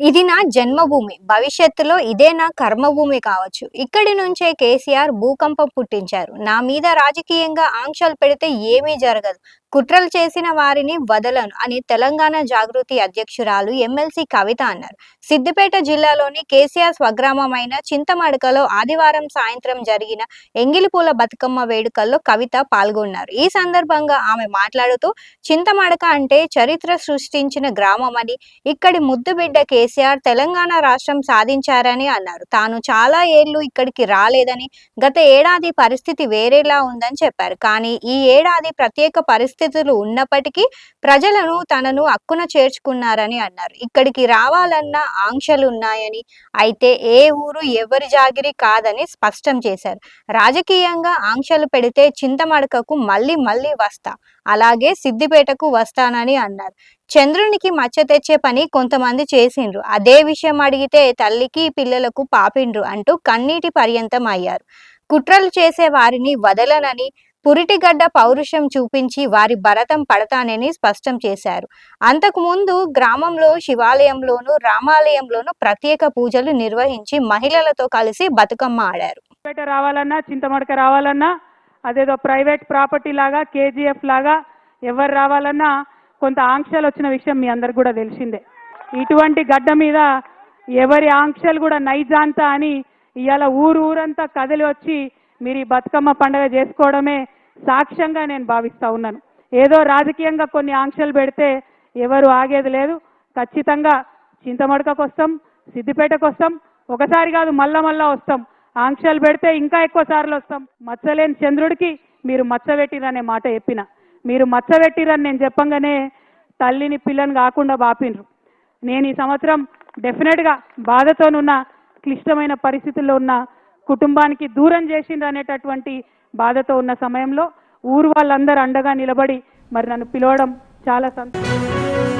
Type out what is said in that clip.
ఇది నా జన్మభూమి. భవిష్యత్తులో ఇదే నా కర్మభూమి కావచ్చు. ఇక్కడి నుంచే కేసీఆర్ భూకంపం పుట్టించారు. నా మీద రాజకీయంగా ఆంక్షలు పెడితే ఏమీ జరగదు. కుట్రలు చేసిన వారిని వదలను అని తెలంగాణ జాగృతి అధ్యక్షురాలు ఎమ్మెల్సీ కవిత అన్నారు. సిద్దిపేట జిల్లాలోని కేసీఆర్ స్వగ్రామమైన చింతమడకలో ఆదివారం సాయంత్రం జరిగిన ఎంగిలిపూల బతుకమ్మ వేడుకల్లో కవిత పాల్గొన్నారు. ఈ సందర్భంగా ఆమె మాట్లాడుతూ చింతమడక అంటే చరిత్ర సృష్టించిన గ్రామమని ఇక్కడి ముద్దుబిడ్డ కేసీ కేసీఆర్ తెలంగాణ రాష్ట్రం సాధించారని అన్నారు. తాను చాలా ఏళ్ళు ఇక్కడికి రాలేదని గత ఏడాది పరిస్థితి వేరేలా ఉందని చెప్పారు. కానీ ఈ ఏడాది ప్రత్యేక పరిస్థితులు ఉన్నప్పటికీ ప్రజలను తనను అక్కున చేర్చుకున్నారని అన్నారు. ఇక్కడికి రావాలన్న ఆంక్షలు ఉన్నాయని అయితే ఏ ఊరు ఎవరి జాగిరి కాదని స్పష్టం చేశారు. రాజకీయంగా ఆంక్షలు పెడితే చింతమడకకు మళ్ళీ మళ్ళీ వస్తా అలాగే సిద్దిపేటకు వస్తానని అన్నారు. చంద్రునికి మచ్చ తెచ్చే పని కొంతమంది చేసిండ్రు. అదే విషయం అడిగితే తల్లికి పిల్లలకు పాపిండ్రు అంటూ కన్నీటి పర్యంతం అయ్యారు. కుట్రలు చేసే వారిని వదలనని పురిటిగడ్డ పౌరుషం చూపించి వారి భరతం పడతానని స్పష్టం చేశారు. అంతకుముందు గ్రామంలో శివాలయంలోను రామాలయంలోను ప్రత్యేక పూజలు నిర్వహించి మహిళలతో కలిసి బతుకమ్మ ఆడారు. రావాలన్నా చింతమడక రావాలన్నా అదేదో ప్రైవేట్ ప్రాపర్టీ లాగా కేజీఎఫ్ లాగా ఎవరు రావాలన్నా కొంత ఆంక్షలు వచ్చిన విషయం మీ అందరికి కూడా తెలిసిందే. ఇటువంటి గడ్డ మీద ఎవరి ఆంక్షలు కూడా నైజాంత అని ఇవాళ ఊరు ఊరంతా కదిలి వచ్చి మీరు ఈ బతుకమ్మ పండుగ చేసుకోవడమే సాక్ష్యంగా నేను భావిస్తా ఉన్నాను. ఏదో రాజకీయంగా కొన్ని ఆంక్షలు పెడితే ఎవరు ఆగేది లేదు. ఖచ్చితంగా చింతమడకకు వస్తాం సిద్దిపేటకు వస్తాం ఒకసారి కాదు మళ్ళా మళ్ళా వస్తాం. ఆంక్షలు పెడితే ఇంకా ఎక్కువ సార్లు వస్తాం. మచ్చలేని చంద్రుడికి మీరు మచ్చబెట్టిరనే మాట చెప్పిన. మీరు మచ్చబెట్టిరని నేను చెప్పంగానే తల్లిని పిల్లని కాకుండా బాపిండ్రు. నేను ఈ సంవత్సరం డెఫినెట్గా బాధతోనున్న క్లిష్టమైన పరిస్థితుల్లో ఉన్న కుటుంబానికి దూరం చేసిండ్రు అనేటటువంటి బాధతో ఉన్న సమయంలో ఊరు వాళ్ళందరూ అండగా నిలబడి మరి నన్ను పిలవడం చాలా సంతోషం.